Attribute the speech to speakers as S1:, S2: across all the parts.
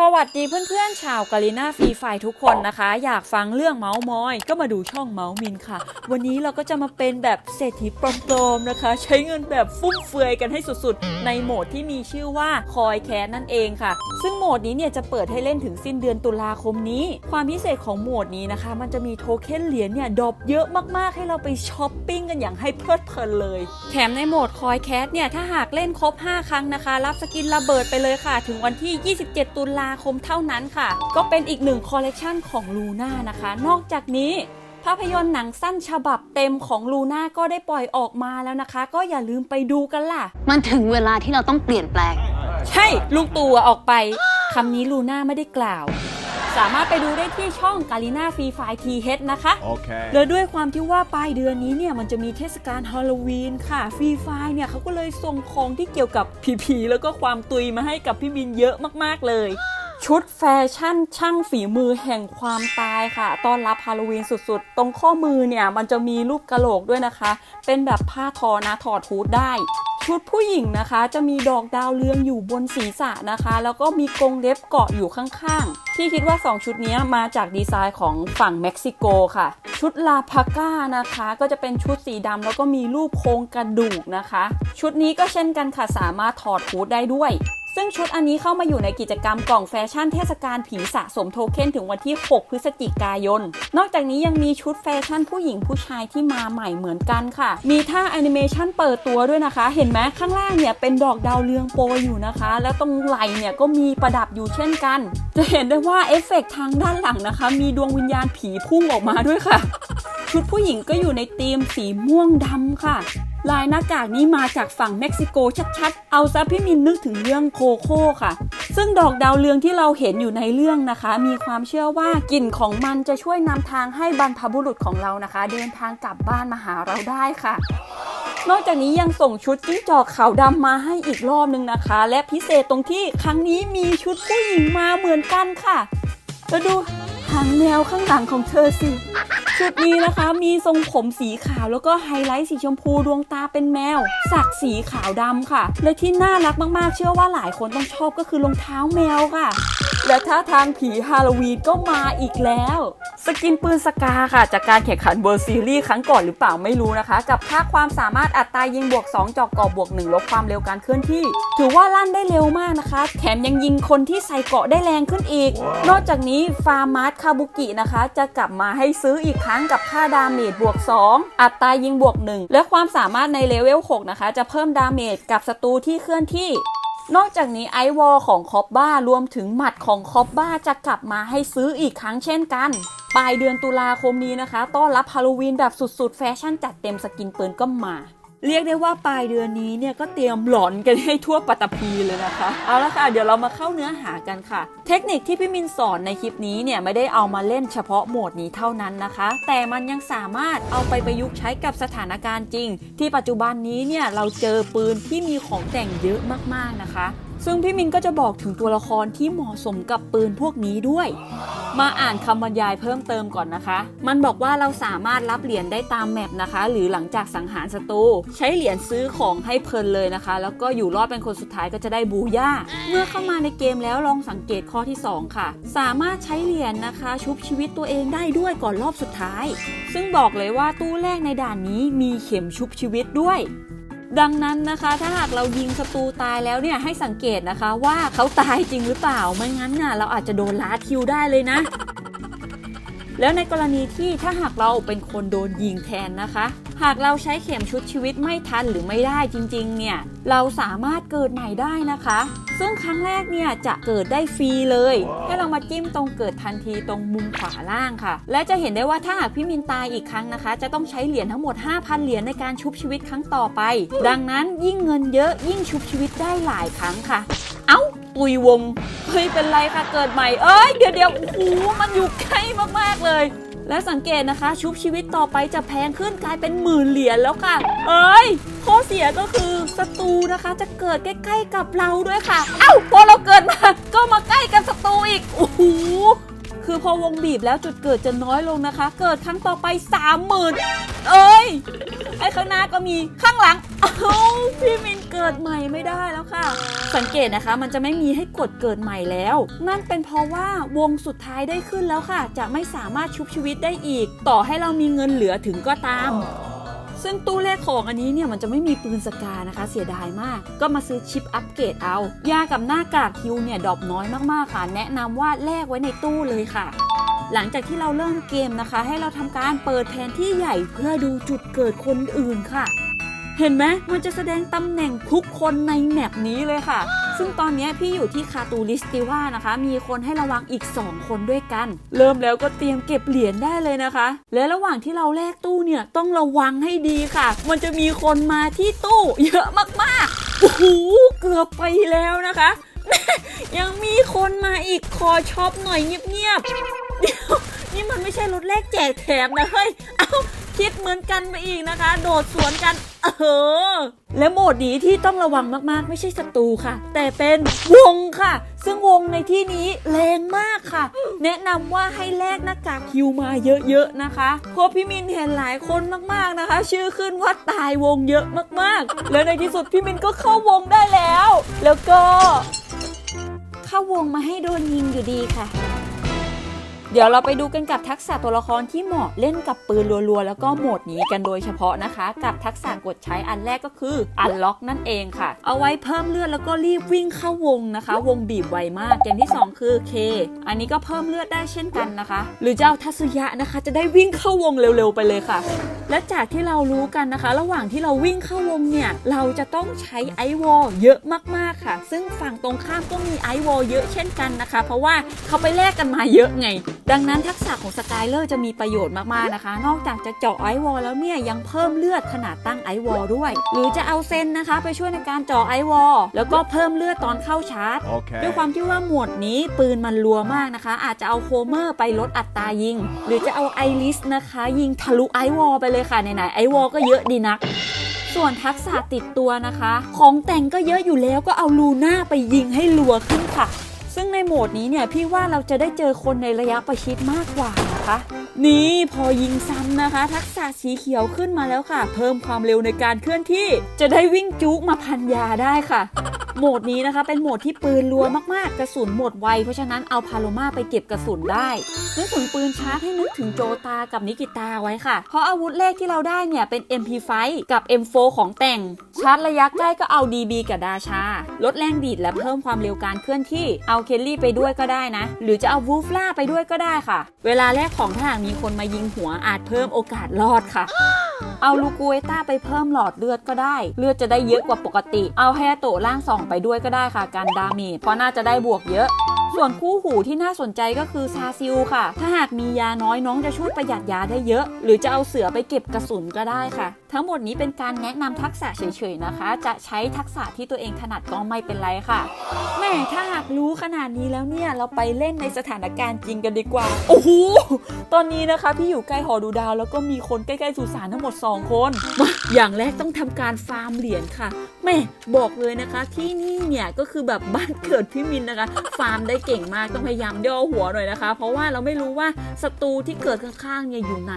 S1: สวัสดีเพื่อนๆ ชาวกาลิน่าฟรีไฟทุกคนนะคะ อยากฟังเรื่องเมาส์มอย ก็มาดูช่องเมาส์มินค่ะ วันนี้เราก็จะมาเป็นแบบเศรษฐีปลอมๆนะคะ ใช้เงินแบบฟุ่มเฟือยกันให้สุดๆ ในโหมดที่มีชื่อว่าคอยแคสนั่นเองค่ะ ซึ่งโหมดนี้เนี่ยจะเปิดให้เล่นถึงสิ้นเดือนตุลาคมนี้ ความพิเศษของโหมดนี้นะคะ มันจะมีโทเค็นเหรียญเนี่ยดรอปเยอะมากๆ ให้เราไปช้อปปิ้งกันอย่างให้เพลิดเพลินเลย แถมในโหมดคอยแคสเนี่ยถ้าหากเล่นครบ 5 ครั้งนะคะ รับสกินระเบิดไปเลยค่ะ ถึงวันที่ 27 ตุลาคมเท่านั้นค่ะ ก็เป็นอีกหนึ่งคอลเลกชันของลูน่านะคะ นอกจากนี้ภาพยนตร์หนังสั้นฉบับเต็มของลูน่าก็ได้ปล่อยออกมาแล้วนะคะ ก็อย่าลืมไปดูกันล่ะ
S2: มันถึงเวลาที่เราต้องเปลี่ยนแปลง
S1: ใช่ลุงตู่อะออกไปคำนี้ลูน่าไม่ได้กล่าว สามารถไปดูได้ที่ช่องกาลิน่าฟรีไฟทีเฮดนะคะ
S3: Okay.
S1: แล้วด้วยความที่ว่าปลายเดือนนี้เนี่ย มันจะมีเทศกาลฮาโลวีนค่ะฟรีไฟเนี่ยเขาก็เลยส่งของที่เกี่ยวกับผีๆแล้วก็ความตุยมาให้กับพี่บินเยอะมากๆเลย ชุดแฟชั่นช่างฝีมือแห่งความตายค่ะ ต้อนรับฮาโลวีนสุดๆ ตรงข้อมือเนี่ยมันจะมีรูปกระโหลกด้วยนะคะ เป็นแบบผ้าทอนะถอดฮูดได้ ชุดผู้หญิงนะคะ จะมีดอกดาวเรืองอยู่บนศีรษะนะคะ แล้วก็มีกรงเล็บเกาะอยู่ข้างๆ ที่คิดว่า 2 ชุดนี้มาจากดีไซน์ของฝั่งเม็กซิโกค่ะ ชุดลาพาก้านะคะ ก็จะเป็นชุดสีดำแล้วก็มีรูปโครงกระดูกนะคะ ชุดนี้ก็เช่นกันค่ะสามารถถอดฮูดได้ด้วย ซึ่งชุดอันนี้เข้ามาอยู่ในกิจกรรมกล่องแฟชั่นเทศกาลผีสะสมโทเค็นถึงวันที่ 6 พฤศจิกายน นอกจากนี้ยังมีชุดแฟชั่นผู้หญิงผู้ชายที่มาใหม่เหมือนกันค่ะ มีท่าแอนิเมชันเปิดตัวด้วยนะคะ เห็นไหมข้างล่างเนี่ยเป็นดอกดาวเรืองโปรยอยู่นะคะ แล้วตรงไหล่เนี่ยก็มีประดับอยู่เช่นกัน จะเห็นได้ว่าเอฟเฟกต์ทางด้านหลังนะคะ มีดวงวิญญาณผีพุ่งออกมาด้วยค่ะ ชุดผู้หญิงก็อยู่ในธีมสีม่วงดำค่ะ ลายหน้ากากนี้มาจากฝั่งเม็กซิโกชัดๆ เอาซะพี่มินนึกถึงเรื่องโคโค่ค่ะ ซึ่งดอกดาวเรืองที่เราเห็นอยู่ในเรื่องนะคะ มีความเชื่อว่ากลิ่นของมันจะช่วยนำทางให้บรรพบุรุษของเรานะคะ เดินทางกลับบ้านมาหาเราได้ค่ะ นอกจากนี้ยังส่งชุดจิ้งจอกขาวดำมาให้อีกรอบนึงนะคะ และพิเศษตรงที่ครั้งนี้มีชุดผู้หญิงมาเหมือนกันค่ะแล้วดูหางแมวข้างหลังของเธอสิ ชุดนี้นะคะมีทรงผมสีขาวแล้วก็ไฮไลท์สีชมพูดวงตาเป็นแมว สักสีขาวดำค่ะ และที่น่ารักมากๆ เชื่อว่าหลายคนต้องชอบก็คือรองเท้าแมวค่ะ และท่าทางผีฮาโลวีนก็มาอีกแล้ว สกินปืนสกาค่ะ จากการแข่งขันเบอร์ซีรีส์ครั้งก่อนหรือเปล่าไม่รู้นะคะ กับค่าความสามารถอัตรายิงบวก 2จอกกอบบวก 1ลดความเร็วการเคลื่อนที่ ถือว่าลั่นได้เร็วมากนะคะ แถมยังยิงคนที่ใส่เกาะได้แรงขึ้นอีก นอกจากนี้ฟาร์มาร์คาบุกินะคะ จะกลับมาให้ซื้ออีกครั้งกับค่าดาเมจบวก 2 อัตรายิงบวก 1 และความสามารถในเลเวล6นะคะจะเพิ่มดาเมจกับศัตรูที่เคลื่อนที่ นอกจากนี้ไอวอลของคอปบ้ารวมถึงหมัดของคอปบ้าจะกลับมาให้ซื้ออีกครั้งเช่นกัน ปลายเดือนตุลาคมนี้นะคะ ต้อนรับฮาโลวีนแบบสุดๆ แฟชั่นจัดเต็มสกินปืนก็มา เรียกได้ว่าปลายเดือนนี้เนี่ยก็เตรียมหลอนกันให้ทั่วปัตตภีเลยนะคะ เอาละค่ะ เดี๋ยวเรามาเข้าเนื้อหากันค่ะ เทคนิคที่พี่มินสอนในคลิปนี้เนี่ยไม่ได้เอามาเล่นเฉพาะโหมดนี้เท่านั้นนะคะ แต่มันยังสามารถเอาไปประยุกต์ใช้กับสถานการณ์จริง ที่ปัจจุบันนี้เนี่ยเราเจอปืนที่มีของแต่งเยอะมากๆนะคะ ซึ่งพี่มินก็จะบอกถึงตัวละครที่เหมาะสมกับปืนพวกนี้ด้วย มาอ่านคำบรรยายเพิ่มเติมก่อนนะคะ มันบอกว่าเราสามารถรับเหรียญได้ตามแมปนะคะ หรือหลังจากสังหารศัตรูใช้เหรียญซื้อของให้เพลินเลยนะคะ แล้วก็อยู่รอดเป็นคนสุดท้ายก็จะได้บูย่า เมื่อเข้ามาในเกมแล้วลองสังเกตข้อที่ 2 ค่ะ สามารถใช้เหรียญนะคะ ชุบชีวิตตัวเองได้ด้วยก่อนรอบสุดท้าย ซึ่งบอกเลยว่าตู้แรกในด่านนี้มีเข็มชุบชีวิตด้วย ดังนั้นนะคะถ้าหากเรายิงศัตรูตายแล้วเนี่ยให้สังเกตนะคะว่าเขาตายจริงหรือเปล่าไม่งั้นน่ะเราอาจจะโดนล้าคิวได้เลยนะ แล้วในกรณีที่ถ้าหากเราเป็นคนโดนยิงแทนนะคะ หากเราใช้เข็มชุดชีวิตไม่ทันหรือไม่ได้จริงๆ เนี่ย เราสามารถเกิดใหม่ได้นะคะ ซึ่งครั้งแรกเนี่ยจะเกิดได้ฟรีเลย ให้เรามาจิ้มตรงเกิดทันทีตรงมุมขวาล่างค่ะ และจะเห็นได้ว่าถ้าหากพี่มินตายอีกครั้งนะคะ จะต้องใช้เหรียญทั้งหมด 5,000 เหรียญในการชุบชีวิตครั้งต่อไป ดังนั้นยิ่งเงินเยอะยิ่งชุบชีวิตได้หลายครั้งค่ะ เอ้า ตุยวง เฮ้ย เป็นไรคะเกิดใหม่ เอ้ย เดี๋ยวเดี๋ยวโอ้โหมันอยู่ใกล้มากๆเลย และสังเกตนะคะ ชุบชีวิตต่อไปจะแพงขึ้นกลายเป็นหมื่นเหรียญแล้วค่ะ เอ้ยข้อเสียก็คือศัตรูนะคะจะเกิดใกล้ๆกับเราด้วยค่ะ เอ้าพอเราเกิดมา ก็มาใกล้กับศัตรูอีกโอ้โหคคือพอวงบีบแล้วจุดเกิดจะน้อยลงนะคะ เกิดครั้งต่อไปสามหมื่นเอ้ยไอ้ข้างหน้าก็มีข้างหลัง เอ้าพี่มินเกิดใหม่ไม่ได้แล้วค่ะ สังเกตนะคะ มันจะไม่มีให้กดเกิดใหม่แล้ว นั่นเป็นเพราะว่าวงสุดท้ายได้ขึ้นแล้วค่ะ จะไม่สามารถชุบชีวิตได้อีก ต่อให้เรามีเงินเหลือถึงก็ตามซึ่งตู้แลกของอันนี้เนี่ยมันจะไม่มีปืนสกานะคะ เสียดายมาก ก็มาซื้อชิปอัปเกรดเอา ยากับหน้ากากคิวเนี่ยดรอปน้อยมากๆค่ะ แนะนำว่าแลกไว้ในตู้เลยค่ะ หลังจากที่เราเริ่มเกมนะคะ ให้เราทำการเปิดแผนที่ใหญ่เพื่อดูจุดเกิดคนอื่นค่ะ เห็นไหมมันจะแสดงตำแหน่งทุกคนในแมปนี้เลยค่ะ ซึ่งตอนนี้พี่อยู่ที่คาตูลิสติว่านะคะ มีคนให้ระวังอีก 2 คนด้วยกัน เริ่มแล้วก็เตรียมเก็บเหรียญได้เลยนะคะ และระหว่างที่เราแลกตู้เนี่ยต้องระวังให้ดีค่ะ มันจะมีคนมาที่ตู้เยอะมากๆโอ้โหเกือบไปแล้วนะคะ ยังมีคนมาอีกขอช็อปหน่อยเงียบๆเดี๋ยวนี่มันไม่ใช่รถแลกแจกแถมนะเฮ้ยอ้า คิดเหมือนกันไปอีกนะคะ โดดสวนกัน เออ และโหมดนี้ที่ต้องระวังมากๆ ไม่ใช่ศัตรูค่ะ แต่เป็นวงค่ะ ซึ่งวงในที่นี้แรงมากค่ะ แนะนำว่าให้แลกหน้ากากคิวมาเยอะๆนะคะเพราะพี่มินเห็นหลายคนมากๆนะคะ ชื่อขึ้นว่าตายวงเยอะมากๆ และในที่สุดพี่มินก็เข้าวงได้แล้ว แล้วก็ เข้าวงมาให้โดนยิงอยู่ดีค่ะ เดี๋ยวเราไปดูกันกับทักษะตัวละครที่เหมาะเล่นกับปืนรัวๆ แล้วก็โหมดนี้กันโดยเฉพาะนะคะ กับทักษะกดใช้อันแรกก็คืออันล็อกนั่นเองค่ะ เอาไว้เพิ่มเลือดแล้วก็รีบวิ่งเข้าวงนะคะ วงบีบไวมากอย่างที่ 2 คือ K อันนี้ก็เพิ่มเลือดได้เช่นกันนะคะ หรือจะเอาทัศยะนะคะ จะได้วิ่งเข้าวงเร็วๆไปเลยค่ะ และจากที่เรารู้กันนะคะ ระหว่างที่เราวิ่งเข้าวงเนี่ยเราจะต้องใช้ไอวอลเยอะมากๆค่ะ ซึ่งฝั่งตรงข้ามก็มีไอวอลเยอะเช่นกันนะคะ เพราะว่าเขาไปแลกกันมาเยอะไงดังนั้นทักษะของสกายเลอร์จะมีประโยชน์มากๆนะคะ นอกจากจะเจาะไอวอลแล้วเนี่ยยังเพิ่มเลือดขนาดตั้งไอวอลด้วย หรือจะเอาเซนนะคะ ไปช่วยในการเจาะไอวอลแล้วก็เพิ่มเลือดตอนเข้าชาร์จ
S3: Okay.
S1: ด้วยความที่ว่าหมวดนี้ปืนมันรัวมากนะคะ อาจจะเอาโคเมอร์ไปลดอัตรายิง หรือจะเอาไอริสนะคะ ยิงทะลุไอวอลไปเลยค่ะไหนๆไอวอลก็เยอะดีนักส่วนทักษะติดตัวนะคะ ของแต่งก็เยอะอยู่แล้วก็เอาลูน่าไปยิงให้รัวขึ้นค่ะ ซึ่งในโหมดนี้เนี่ยพี่ว่าเราจะได้เจอคนในระยะประชิดมากกว่านะคะ นี่พอยิงซ้ำนะคะ ทักษะสีเขียวขึ้นมาแล้วค่ะ เพิ่มความเร็วในการเคลื่อนที่ จะได้วิ่งจุกมาพันยาได้ค่ะ โหมดนี้นะคะ เป็นโหมดที่ปืนรัวมากๆ กระสุนหมดไว เพราะฉะนั้นเอาพาโลมาไปเก็บกระสุนได้นึกถึงปืนชาร์จให้นึกถึงโจตากับนิกิตาไว้ค่ะ เพราะอาวุธแรกที่เราได้เนี่ยเป็น MP5 กับ M4 ของแต่ง ชาร์จระยะใกล้ก็เอา DB กับดาชา ลดแรงดีดและเพิ่มความเร็วการเคลื่อนที่ เอาเคลลี่ไปด้วยก็ได้นะ หรือจะเอาวูฟล่าไปด้วยก็ได้ค่ะ เวลาแรกของถ้าหากมีคนมายิงหัวอาจเพิ่มโอกาสรอดค่ะ เอาลูกูเอต้าไปเพิ่มหลอดเลือดก็ได้ เลือดจะได้เยอะกว่าปกติ เอาแฮโตะร่างสองไปด้วยก็ได้ค่ะการดาเมจเพราะน่าจะได้บวกเยอะส่วนคู่หูที่น่าสนใจก็คือซาซิลค่ะ ถ้าหากมียาน้อยน้องจะช่วยประหยัดยาได้เยอะ หรือจะเอาเสือไปเก็บกระสุนก็ได้ค่ะ ทั้งหมดนี้เป็นการแนะนำทักษะเฉยๆนะคะ จะใช้ทักษะที่ตัวเองถนัดก็ไม่เป็นไรค่ะ แม่ถ้าหากรู้ขนาดนี้แล้วเนี่ยเราไปเล่นในสถานการณ์จริงกันดีกว่า โอ้โห ตอนนี้นะคะพี่อยู่ใกล้หอดูดาว แล้วก็มีคนใกล้ๆสุสานทั้งหมด 2 คนมาอย่างแรกต้องทำการฟาร์มเหรียญค่ะ แม่บอกเลยนะคะ ที่นี่เนี่ยก็คือแบบบ้านเกิดพี่มินนะคะ ฟาร์มได้เก่งมากต้องพยายามย่อหัวหน่อยนะคะ เพราะว่าเราไม่รู้ว่าศัตรูที่เกิดข้างๆเนี่ยอยู่ไหน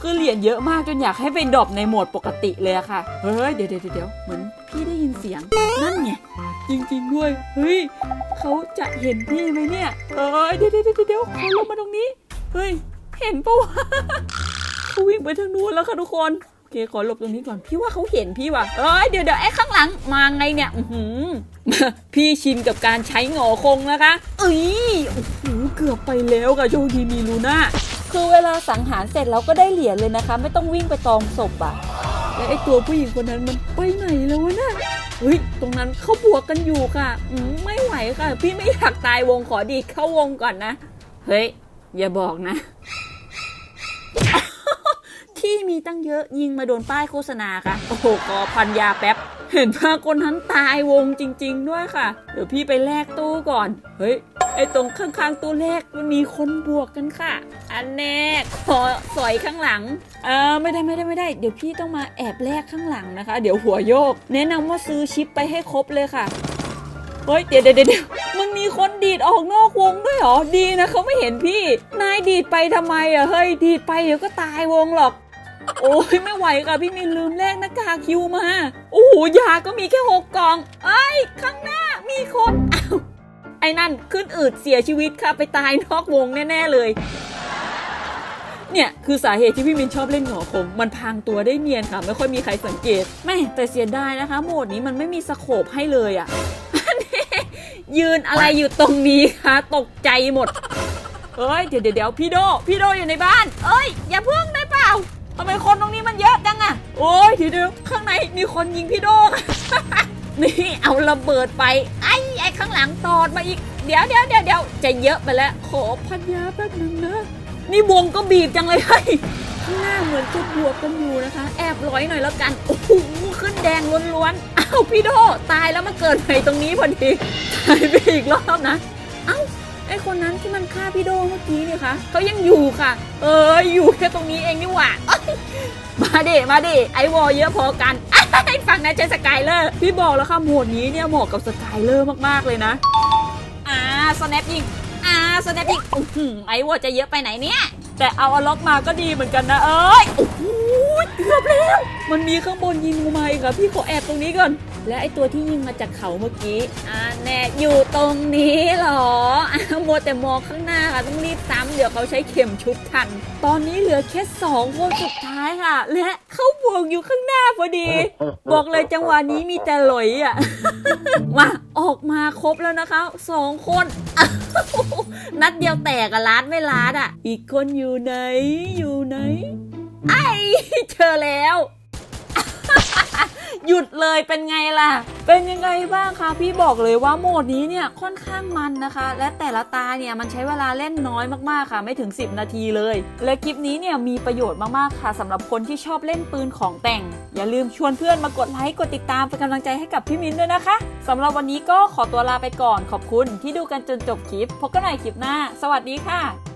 S1: คือเหรียญเยอะมากจนอยากให้ไปดรอปในโหมดปกติเลยอะค่ะ เฮ้ยเดี๋ยวเดี๋ยวเดี๋ยวเหมือนพี่ได้ยินเสียงนั่นไงจริงๆด้วยเฮ้ยเขาจะเห็นพี่ไหมเนี่ยเอ้ยเดี๋ยวเดี๋ยวเดี๋ยวเขาลงมาตรงนี้เฮ้ยเห็นปะวะเขาวิ่งไปทางนู้นแล้วค่ะทุกคน อเคขอหลบตรงนี้ก่อนพี่ว่าเขาเห็นพี่ว่ะเอ้ยเดี๋ยวเดี๋ยวไอ้ข้างหลังมาไงเนี่ยอือหือพี่ชินกับการใช้หงอคงนะคะเอ้ยโอ้โหเกือบไปแล้วค่ะโชคดีมีลูน่าคือเวลาสังหารเสร็จเราก็ได้เหรียญเลยนะคะ ไม่ต้องวิ่งไปตองศพอะแล้วไอ้ตัวผู้หญิงคนนั้นมันไปไหนแล้ววะน่ะเฮ้ย ตรงนั้นเขาบวกกันอยู่ค่ะอืมไม่ไหวค่ะ พี่ไม่อยากตายวงขอดีดเข้าวงก่อนนะ เฮ้ย อย่าบอกนะที่ มีตั้งเยอะยิงมาโดนป้ายโฆษณาค่ะ โอ้โหขอพันยาแป๊บ เห็นว่าคนนั้นตายวงจริง ๆ ด้วยค่ะ เดี๋ยวพี่ไปแลกตู้ก่อน เฮ้ย ไอตรงข้างๆตู้แรกมันมีคนบวกกันค่ะ อันแน่ขอสอยข้างหลัง เออไม่ได้ไม่ได้ไม่ได้ เดี๋ยวพี่ต้องมาแอบแลกข้างหลังนะคะ เดี๋ยวหัวโยก แนะนำว่าซื้อชิปไปให้ครบเลยค่ะเฮ้ยเดี๋ยวเดี๋ยวเดี๋ยวมันมีคนดีดออกนอกวงด้วยเหรอ ดีนะเขาไม่เห็นพี่ นายดีดไปทำไมอะเฮ้ย ดีดไปเดี๋ยวก็ตายวงหรอก โอ้ยไม่ไหวค่ะพี่มินลืมแลกหน้ากากคิวมา โอ้โหยาก็มีแค่หกกล่อง เอ้ย ข้างหน้ามีคนอ้าวไอ้นั่นขึ้นอืดเสียชีวิตค่ะไปตายนอกวงแน่ ๆ เลย เนี่ยคือสาเหตุที่พี่มินชอบเล่นหงอคม มันพางตัวได้เนียนค่ะ ไม่ค่อยมีใครสังเกตแม่แต่เสียดายนะคะ โหมดนี้มันไม่มีสโคปให้เลยอะ่ะ ยืนอะไรอยู่ตรงนี้คะตกใจหมดเอ้ยเดี๋ยวเดี๋ยวเดี๋ยวพี่โดพี่โดอยู่ในบ้าน เอ้ย อย่าเพิ่ง ทำไมคนตรงนี้มันเยอะจังอะโอ้ยเดี๋ยวเดียวข้างในมีคนยิงพี่โดนี่เอาระเบิดไป ไอ้ไอ้ข้างหลังตอดมาอีก เดี๋ยวเดี๋ยวเดี๋ยวเดี๋ยวจะเยอะไปแล้ว ขอพันยาแป๊บนึงนะ นี่วงก็บีบจังเลยเฮ้ยข้างหน้าเหมือนจะบวกกันอยู่นะคะ แอบร้อยหน่อยแล้วกัน โอ้โหขึ้นแดงล้วนๆ อ้าวพี่โด ตายแล้วมาเกิดใหม่ตรงนี้พอดี ตายไปอีกรอบนะ อ้คนนั้นที่มันฆ่าพี่โดเมื่อกี้เนี่ยคะเขายังอยู่ค่ะ เอออยู่แค่ตรงนี้เองนี่หว่ามาดิมาดิไอวอลเยอะพอกันไอ้ฝั่งนั้นใช้สกายเลอร์พี่บอกแล้วค่ะโหมดนี้เนี่ยเหมาะกับสกายเลอร์มากๆเลยนะอ่าสแนปยิงอ่าสแนปยิงอือหือไอวอลจะเยอะไปไหนเนี่ยแต่เอาอล็อกมาก็ดีเหมือนกันนะเอ้ยโอ้โหเกือบแล้วมันมีข้างบนยิงมาอีกค่ะพี่ขอแอบตรงนี้ก่อน และไอตัวที่ยิงมาจากเขาเมื่อกี้อ่าแน่อยู่ตรงนี้หรออ่ามัวแต่มองข้างหน้าค่ะต้องรีบซ้ำเดี๋ยวเขาใช้เข็มชุบทัน ตอนนี้เหลือแค่สองคนสุดท้ายค่ะ และเขาบวกอยู่ข้างหน้าพอดี บอกเลยจังหวะนี้มีแต่หลอยอะมาออกมาครบแล้วนะคะสองคนนัดเดียวแตกอะลาดไม่ลาดอะ อีกคนอยู่ไหนอยู่ไหนไอเจอแล้ว หยุดเลยเป็นไงล่ะ เป็นยังไงบ้างคะพี่บอกเลยว่าโหมดนี้เนี่ยค่อนข้างมันนะคะ และแต่ละตาเนี่ยมันใช้เวลาเล่นน้อยมากๆค่ะ ไม่ถึง 10 นาทีเลย และคลิปนี้เนี่ยมีประโยชน์มากๆค่ะสำหรับคนที่ชอบเล่นปืนของแต่ง อย่าลืมชวนเพื่อนมากดไลค์กดติดตามเป็นกำลังใจให้กับพี่มิ้นด้วยนะคะสำหรับวันนี้ก็ขอตัวลาไปก่อนขอบคุณที่ดูกันจนจบคลิปพบกันใหม่คลิปหน้า สวัสดีค่ะ